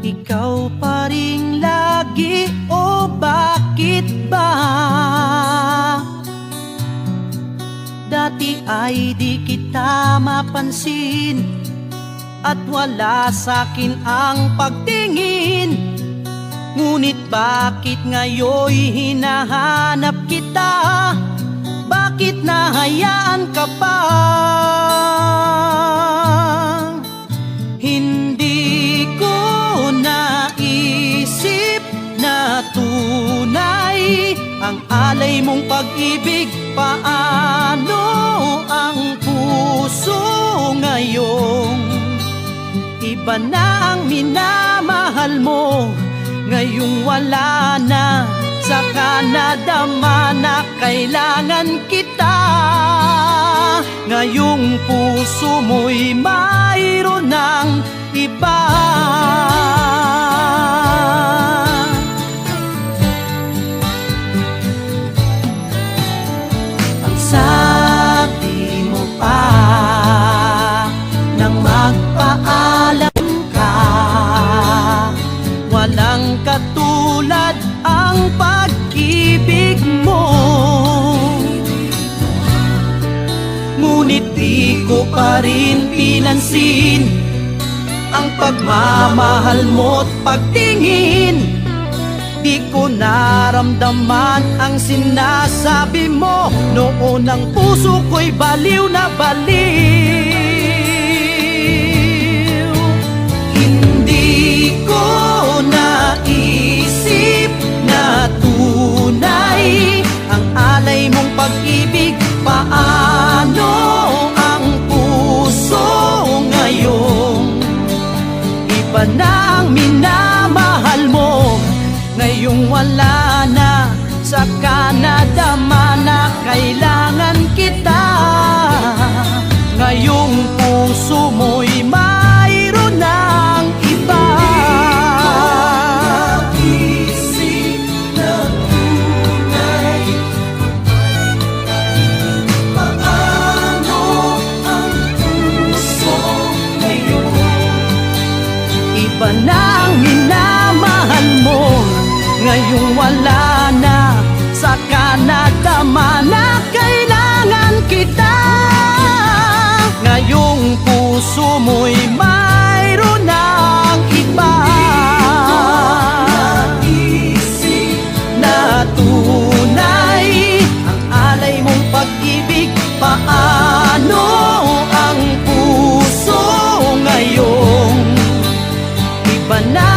Ikaw pa rin lagi o bakit ba? Dati ay di kita mapansin At wala sa'kin ang pagtingin Ngunit bakit ngayoy hinahanap kita? Ang alay mong pag-ibig Paano ang puso ngayong? Iba na ang minamahal mo Ngayong wala na. Saka nadama na kailangan kita. Ngayong puso mo'y mayroon Nang magpaalam ka. Walang katulad ang pag-ibig mo. Ngunit di ko pa rin pinansin Ang pagmamahal mo't pagtingin. Di ko naramdaman ang sinasabi mo. Noon ang puso ko'y baliw na baliw Iba na ang minamahal mo? Ngayong wala na Saka nadama but now